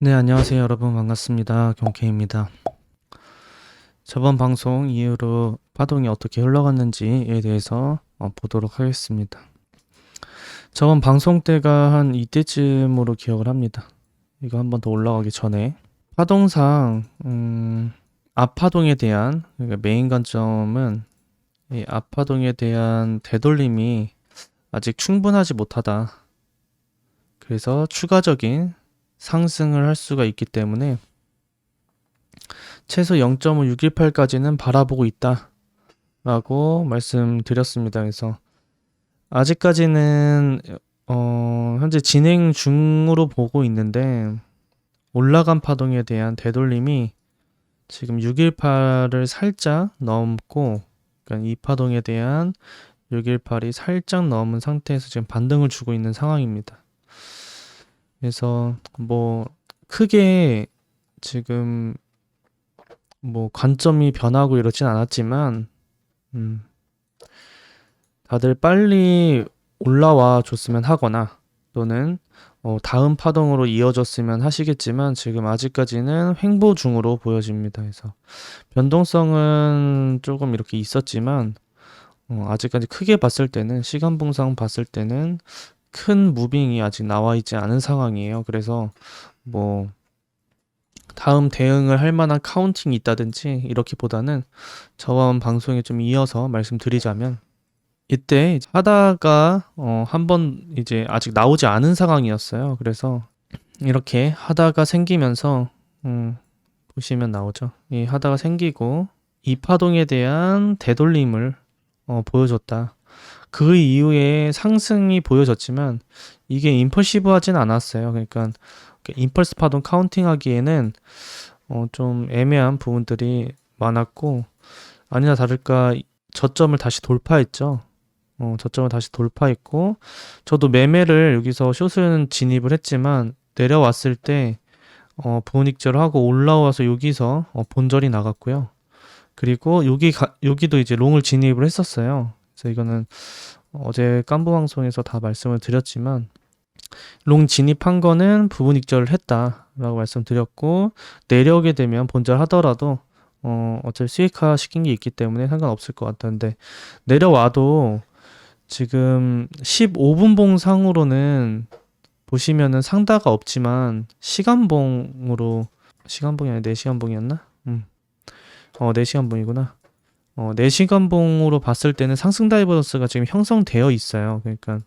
네, 안녕하세요, 여러분. 반갑습니다. 경케입니다. 저번 방송 이후로 파동이 어떻게 흘러갔는지에 대해서 어, 보도록 하겠습니다. 저번 방송 때가 한 이때쯤으로 기억을 합니다. 이거 한 번 더 올라가기 전에 파동상 음, 앞파동에 대한 그러니까 메인 관점은 이 앞파동에 대한 되돌림이 아직 충분하지 못하다. 그래서 추가적인 상승을 할 수가 있기 때문에 최소 0.618까지는 바라보고 있다 라고 말씀드렸습니다. 그래서 아직까지는 어, 현재 진행 중으로 보고 있는데 올라간 파동에 대한 되돌림이 지금 618을 살짝 넘고 그러니까 이 파동에 대한 618이 살짝 넘은 상태에서 지금 반등을 주고 있는 상황입니다. 그래서 뭐 크게 지금 뭐 관점이 변하고 이러진 않았지만 음 다들 빨리 올라와 줬으면 하거나 또는 어 다음 파동으로 이어졌으면 하시겠지만 지금 아직까지는 횡보 중으로 보여집니다. 그래서 변동성은 조금 이렇게 있었지만 어 아직까지 크게 봤을 때는 시간 분상 봤을 때는 큰 무빙이 아직 나와 있지 않은 상황이에요. 그래서 뭐 다음 대응을 할 만한 카운팅이 있다든지 이렇기보다는 저번 방송에 좀 이어서 말씀드리자면 이때 하다가 어, 한번 이제 아직 나오지 않은 상황이었어요. 그래서 이렇게 하다가 생기면서 음, 보시면 나오죠. 이 하다가 생기고 이 파동에 대한 되돌림을 어, 보여줬다. 그 이후에 상승이 보여졌지만 이게 임펄시브하진 않았어요. 그러니까 임펄스 파동 카운팅하기에는 어, 좀 애매한 부분들이 많았고 아니나 다를까 저점을 다시 돌파했죠. 어, 저점을 다시 돌파했고 저도 매매를 여기서 숏은 진입을 했지만 내려왔을 때 어, 보닉절을 하고 올라와서 여기서 어, 본절이 나갔고요. 그리고 여기 가, 여기도 이제 롱을 진입을 했었어요. 그래서 이거는 어제 깐부 방송에서 다 말씀을 드렸지만 롱 진입한 거는 부분 익절을 했다라고 말씀드렸고 내려오게 되면 본절 하더라도 어 어차피 수익화 시킨 게 있기 때문에 상관없을 것 같았는데 내려와도 지금 15분봉 상으로는 보시면은 상다가 없지만 시간봉으로 시간봉이 아니라 4시간봉이었나? 음. 어 4시간봉이구나. 어, 4시간 봉으로 봤을 때는 상승 다이버전스가 지금 형성되어 있어요. 그러니까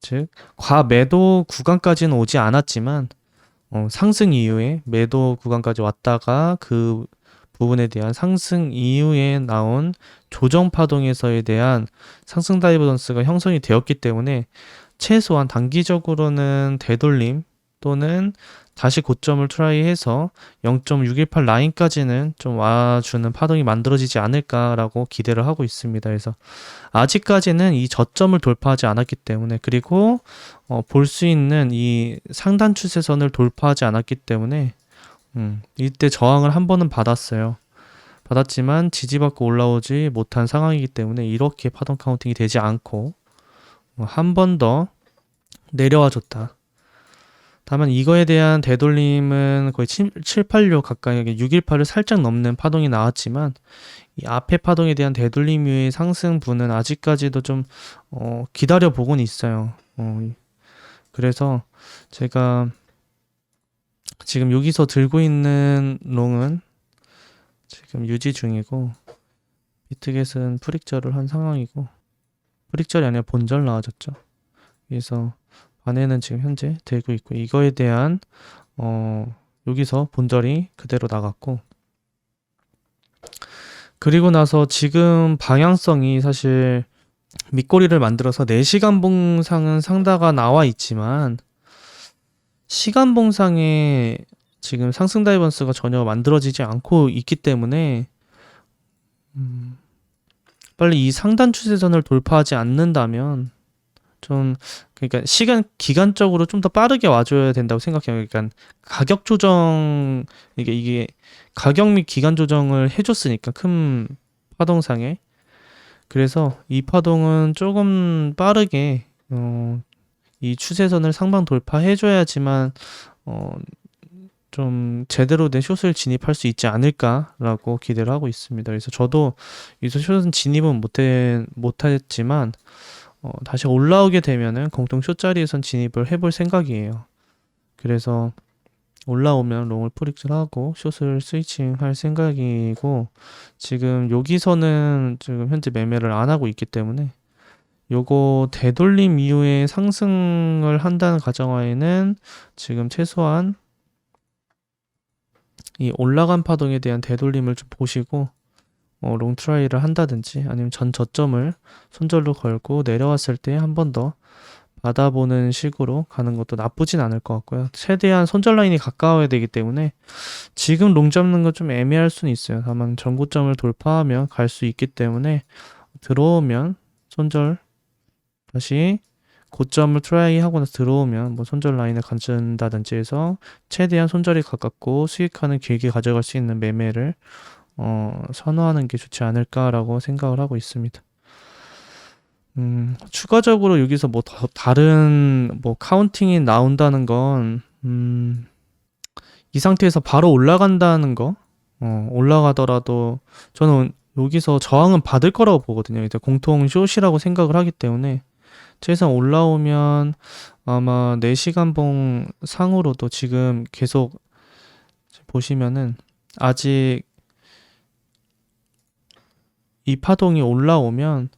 즉 과매도 구간까지는 오지 않았지만 어, 상승 이후에 매도 구간까지 왔다가 그 부분에 대한 상승 이후에 나온 조정 파동에서에 대한 상승 다이버전스가 형성이 되었기 때문에 최소한 단기적으로는 되돌림 또는 다시 고점을 트라이해서 0.618 라인까지는 좀 와주는 파동이 만들어지지 않을까라고 기대를 하고 있습니다. 그래서 아직까지는 이 저점을 돌파하지 않았기 때문에 그리고 어, 볼 수 있는 이 상단 추세선을 돌파하지 않았기 때문에 음, 이때 저항을 한 번은 받았어요. 받았지만 지지받고 올라오지 못한 상황이기 때문에 이렇게 파동 카운팅이 되지 않고 어, 한번 더 내려와 줬다. 다만 이거에 대한 되돌림은 거의 7, 8료 가까이 618을 살짝 넘는 파동이 나왔지만 이 앞에 파동에 대한 되돌림 이후의 상승분은 아직까지도 좀 어, 기다려 보곤 있어요. 어, 그래서 제가 지금 여기서 들고 있는 롱은 지금 유지 중이고 비트겟은 프릭절을 한 상황이고 프릭절이 아니라 본절 나와졌죠. 그래서 안에는 지금 현재 되고 있고 이거에 대한 어 여기서 본절이 그대로 나갔고. 그리고 나서 지금 방향성이 사실 밑꼬리를 만들어서 4시간 봉상은 상다가 나와 있지만 시간 봉상에 지금 상승 다이버스가 전혀 만들어지지 않고 있기 때문에 음, 빨리 이 상단 추세선을 돌파하지 않는다면 좀 그러니까 시간 기간적으로 좀 더 빠르게 와줘야 된다고 생각해요. 그러니까 가격 조정 이게 이게 가격 및 기간 조정을 해줬으니까 큰 파동상에 그래서 이 파동은 조금 빠르게 어, 이 추세선을 상방 돌파해줘야지만 어, 좀 제대로 된 숏을 진입할 수 있지 않을까라고 기대를 하고 있습니다. 그래서 저도 여기서 숏은 진입은 못해, 못했지만, 어, 다시 올라오게 되면은 공통 숏 자리에선 진입을 해볼 생각이에요. 그래서 올라오면 롱을 프릭스하고 숏을 스위칭 할 생각이고, 지금 여기서는 지금 현재 매매를 안 하고 있기 때문에, 요거 되돌림 이후에 상승을 한다는 가정하에는 지금 최소한 이 올라간 파동에 대한 되돌림을 좀 보시고 어, 롱 트라이를 한다든지 아니면 전 저점을 손절로 걸고 내려왔을 때 한 번 더 받아보는 식으로 가는 것도 나쁘진 않을 것 같고요. 최대한 손절 라인이 가까워야 되기 때문에 지금 롱 잡는 건 좀 애매할 수는 있어요. 다만 전고점을 돌파하면 갈 수 있기 때문에 들어오면 손절 다시 고점을 트라이 하고 나서 들어오면 뭐 손절 라인을 갖춘다든지 해서 최대한 손절이 가깝고 수익하는 길게 가져갈 수 있는 매매를 어, 선호하는 게 좋지 않을까라고 생각을 하고 있습니다. 음, 추가적으로 여기서 뭐 더 다른 뭐 카운팅이 나온다는 건, 음, 이 상태에서 바로 올라간다는 거, 어, 올라가더라도 저는 여기서 저항은 받을 거라고 보거든요. 이제 공통 숏이라고 생각을 하기 때문에 최소한 올라오면 아마 4시간 봉 상으로도 지금 계속 보시면은 아직 이 파동이 올라오면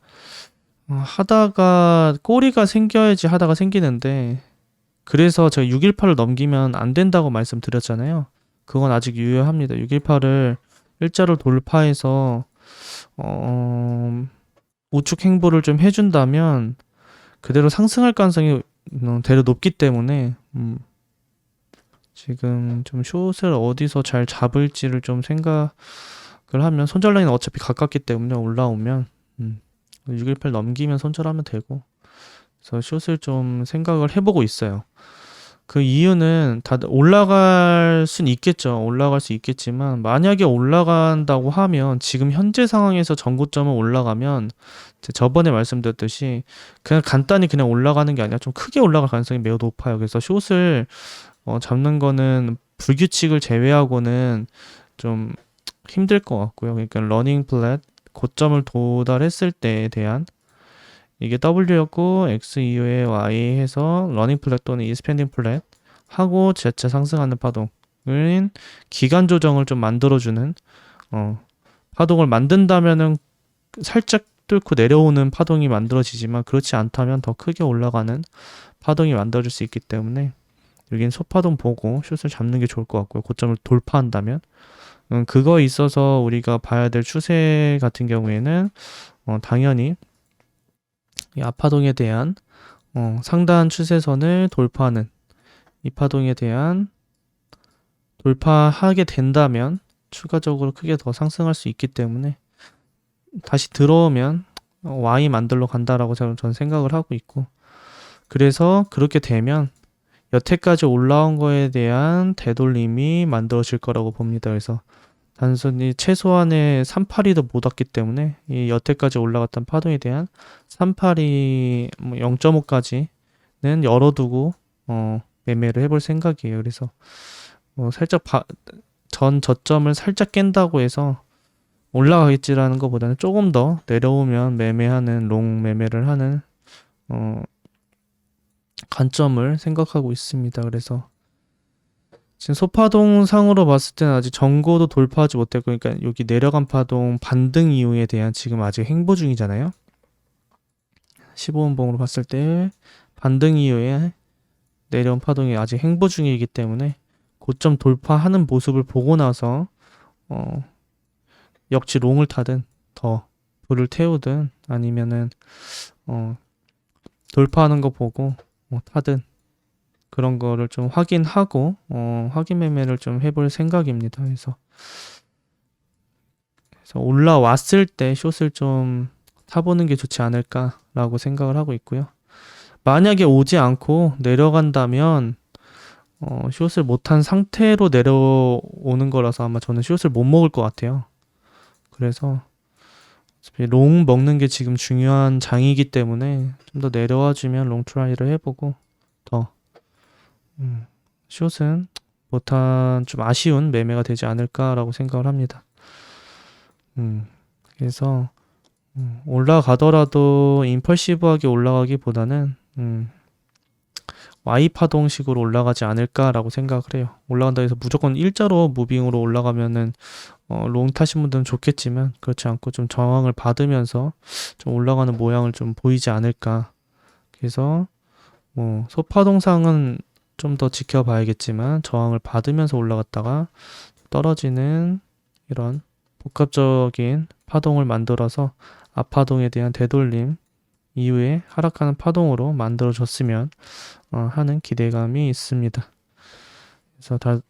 어, 하다가 꼬리가 생겨야지 하다가 생기는데 그래서 제가 618을 넘기면 안 된다고 말씀드렸잖아요. 그건 아직 유효합니다. 618을 일자로 돌파해서 어, 우측 행보를 좀 해준다면 그대로 상승할 가능성이 음, 대로 높기 때문에 음, 지금 좀 숏을 어디서 잘 잡을지를 좀 생각 을 하면 손절 라인 어차피 가깝기 때문에 올라오면 음, 618 넘기면 손절하면 되고 그래서 숏을 좀 생각을 해보고 있어요. 그 이유는 다들 올라갈 순 있겠죠. 올라갈 수 있겠지만 만약에 올라간다고 하면 지금 현재 상황에서 전고점은 올라가면 저번에 말씀드렸듯이 그냥 간단히 그냥 올라가는 게 아니라 좀 크게 올라갈 가능성이 매우 높아요. 그래서 숏을 어, 잡는 거는 불규칙을 제외하고는 좀 힘들 것 같고요. 그러니까 러닝 플랫 고점을 도달했을 때에 대한 이게 W였고 X 이후에 Y 해서 러닝 플랫 또는 이스펜딩 플랫 하고 재차 상승하는 파동을 기간 조정을 좀 만들어주는 어, 파동을 만든다면은 살짝 뚫고 내려오는 파동이 만들어지지만 그렇지 않다면 더 크게 올라가는 파동이 만들어질 수 있기 때문에 여기는 소파동 보고 슛을 잡는 게 좋을 것 같고요. 고점을 돌파한다면 음, 그거에 있어서 우리가 봐야 될 추세 같은 경우에는 어, 당연히 이 아파동에 대한 어, 상단 추세선을 돌파하는 이 파동에 대한 돌파하게 된다면 추가적으로 크게 더 상승할 수 있기 때문에 다시 들어오면 어, Y 만들러 간다라고 저는 저는 생각을 하고 있고 그래서 그렇게 되면 여태까지 올라온 거에 대한 되돌림이 만들어질 거라고 봅니다. 그래서 단순히 최소한의 3파리도 못 왔기 때문에 이 여태까지 올라갔던 파동에 대한 3파리 뭐 0.5까지는 열어두고 어, 매매를 해볼 생각이에요. 그래서 뭐 살짝 바, 전 저점을 살짝 깬다고 해서 올라가겠지라는 것보다는 조금 더 내려오면 매매하는 롱 매매를 하는 어, 관점을 생각하고 있습니다. 그래서 지금 소파동 상으로 봤을 때는 아직 전고도 돌파하지 못했고 그러니까 여기 내려간 파동 반등 이후에 대한 지금 아직 행보 중이잖아요. 15분봉으로 봤을 때 반등 이후에 내려온 파동이 아직 행보 중이기 때문에 고점 돌파하는 모습을 보고 나서 어 역지 롱을 타든 더 불을 태우든 아니면은 어 돌파하는 거 보고 뭐 타든 그런 거를 좀 확인하고 어, 확인 매매를 좀 해볼 생각입니다. 그래서 그래서 올라왔을 때 숏을 좀 타보는 게 좋지 않을까라고 생각을 하고 있고요. 만약에 오지 않고 내려간다면 어, 숏을 못한 상태로 내려오는 거라서 아마 저는 숏을 못 먹을 것 같아요. 그래서 롱 먹는 게 지금 중요한 장이기 때문에 좀 더 내려와 주면 롱 트라이를 해보고 더 음, 숏은 못한 좀 아쉬운 매매가 되지 않을까라고 생각을 합니다. 음, 그래서 음, 올라가더라도 임펄시브하게 올라가기보다는 음, Y 파동식으로 올라가지 않을까라고 생각을 해요. 올라간다 해서 무조건 일자로 무빙으로 올라가면은 어, 롱 타신 분들은 좋겠지만 그렇지 않고 좀 저항을 받으면서 좀 올라가는 모양을 좀 보이지 않을까. 그래서 뭐 소파동상은 좀 더 지켜봐야겠지만 저항을 받으면서 올라갔다가 떨어지는 이런 복합적인 파동을 만들어서 앞파동에 대한 되돌림 이후에 하락하는 파동으로 만들어졌으면 어, 하는 기대감이 있습니다. 그래서 다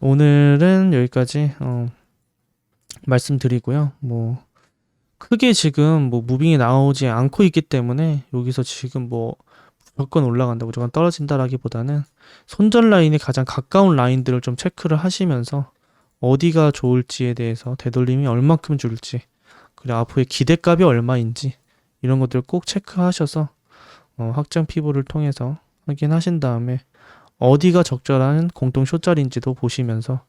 오늘은 여기까지 어, 말씀드리고요. 뭐 크게 지금 뭐 무빙이 나오지 않고 있기 때문에 여기서 지금 뭐 무조건 올라간다, 무조건 떨어진다라기보다는 손절 라인에 가장 가까운 라인들을 좀 체크를 하시면서 어디가 좋을지에 대해서 되돌림이 얼마큼 줄지 그리고 앞으로의 기대값이 얼마인지 이런 것들 꼭 체크하셔서 어, 확정 피부를 통해서 확인하신 다음에 어디가 적절한 공동 쇼자리인지도 보시면서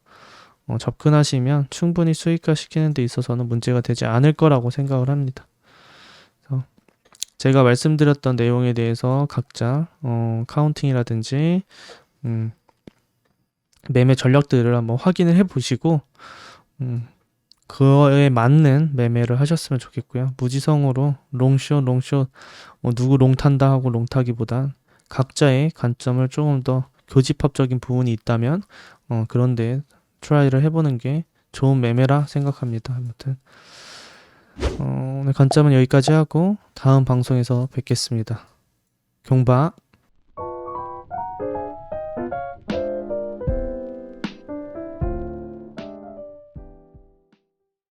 어, 접근하시면 충분히 수익화 시키는 데 있어서는 문제가 되지 않을 거라고 생각을 합니다. 제가 말씀드렸던 내용에 대해서 각자 어, 카운팅이라든지 음, 매매 전략들을 한번 확인을 해 보시고 음, 그거에 맞는 매매를 하셨으면 좋겠고요. 무지성으로 롱숏 롱숏 뭐 누구 롱 탄다 하고 롱 타기보단 각자의 관점을 조금 더 교집합적인 부분이 있다면 어, 그런데 트라이를 해보는 게 좋은 매매라 생각합니다. 아무튼 어, 오늘 관점은 여기까지 하고 다음 방송에서 뵙겠습니다. 경바